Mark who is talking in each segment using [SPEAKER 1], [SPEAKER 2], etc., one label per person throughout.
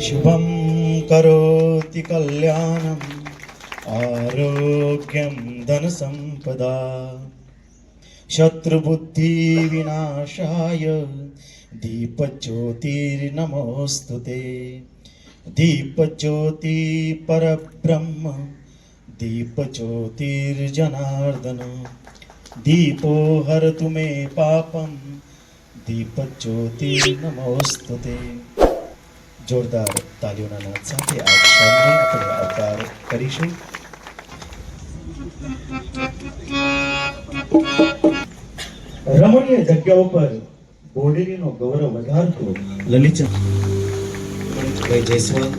[SPEAKER 1] శుభం కరోతి కళ్యాణం ఆరోగ్యం ధన సంపద. शत्रुबुद्धिविनाशाय दीपज्योतिर्नमोऽस्तु ते दीपज्योति परब्रह्म दीपज्योतिर्जनार्दन दीपो हरतु मे पापं दीपज्योतिर्नमोऽस्तु તે જોરદાર તાલીઓના નાદ સાથે આ ક્ષણને આપણે આવકાર કરીશું રમણીય જગ્યાઓ પર બોડેલીનો ગૌરવ વધારતો લલિત ભાઈ જયસ્વાલ.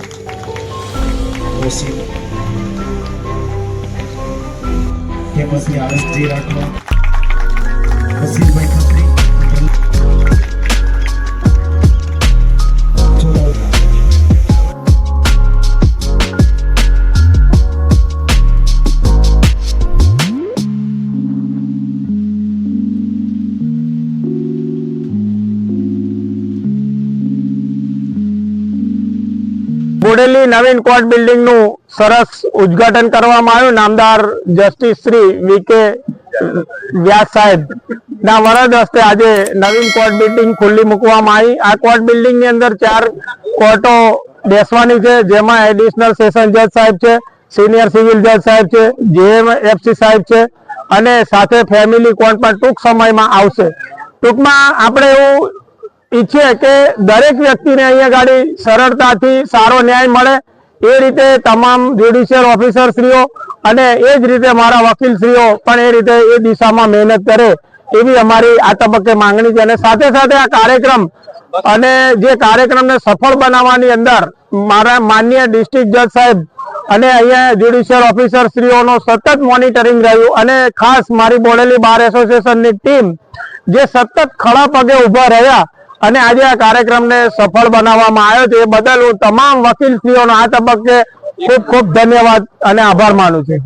[SPEAKER 1] મોસીન ફેમસની આરએસજી રાઠવા
[SPEAKER 2] બોડેલી નવીન કોર્ટ બિલ્ડિંગનું સરસ ઉદ્ઘાટન કરવામાં આવ્યું. નામદાર જસ્ટિસ શ્રી વી કે વ્યાસ સાહેબ. ના, વરદ હસ્તે આજે નવીન કોર્ટ બિલ્ડિંગ ખુલ્લી મૂકવામાં આવી. આ કોર્ટ બિલ્ડિંગની અંદર ચાર કોર્ટો બેસવાની છે, જેમાં એડિશનલ સેશન જજ સાહેબ છે, સિનિયર સિવિલ જજ સાહેબ છે, જેએમએફસી સાહેબ છે અને સાથે ફેમિલી કોર્ટ પણ ટૂંક સમયમાં આવશે. ટૂંકમાં આપણે એવું ઈચ્છીએ કે દરેક વ્યક્તિને અહીંયા ગાડી સરળતાથી સારો ન્યાય મળે. એ રીતે તમામ જ્યુડિશિયલ ઓફિસર શ્રીઓ અને એ જ રીતે મારા વકીલ શ્રીઓ પણ એ રીતે એ દિશામાં મહેનત કરે એવી અમારી આ તબક્કે માંગણી છે. અને સાથે સાથે આ કાર્યક્રમ અને જે કાર્યક્રમને સફળ બનાવવાની અંદર મારા માન્ય ડિસ્ટ્રિક્ટ જજ સાહેબ અને અહીંયા જ્યુડિશિયલ ઓફિસર શ્રીઓનો સતત મોનિટરિંગ રહ્યું અને ખાસ મારી બોડેલી બાર એસોસિએશનની ટીમ જે સતત ખડા પગે ઊભા રહ્યા અને આજે આ કાર્યક્રમને સફળ બનાવવામાં આવ્યો છે. એ બદલ હું તમામ વકીલશ્રીઓનો આ તબક્કે ખૂબ ખૂબ ધન્યવાદ અને આભાર માનું છું.